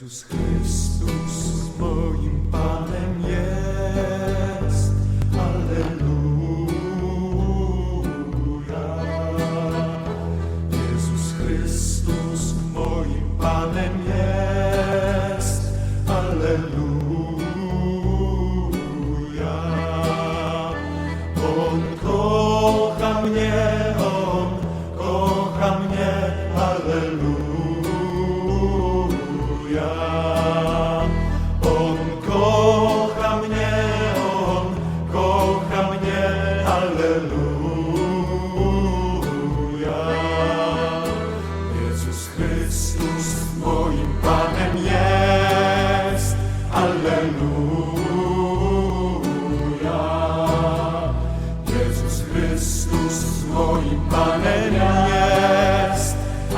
Jezus Chrystus moim Panem jest.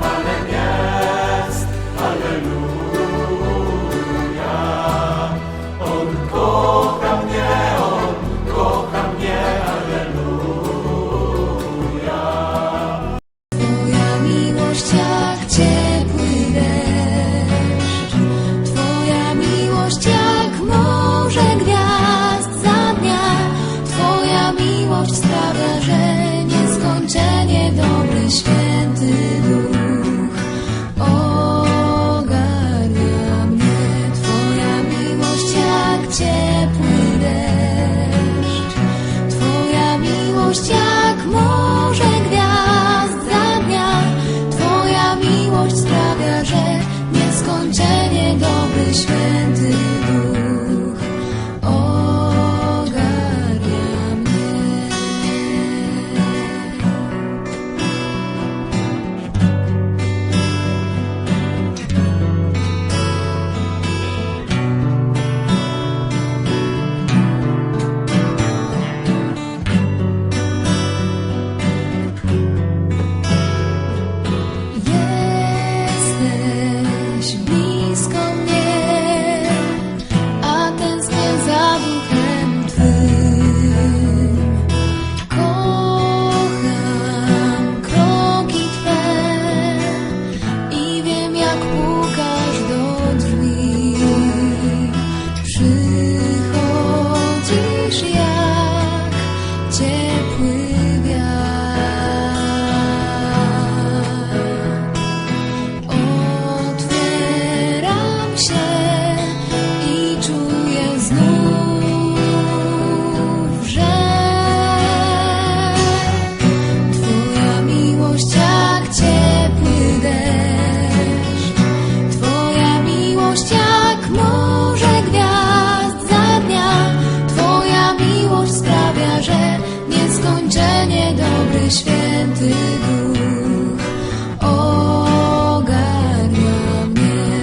Panem jest, Alleluja. On kocha mnie, On kocha mnie, Alleluja. Twoja miłość jak ciepły deszcz, Twoja miłość jak morze gwiazd za dnia, Twoja miłość дождя к. nieskończenie dobry święty.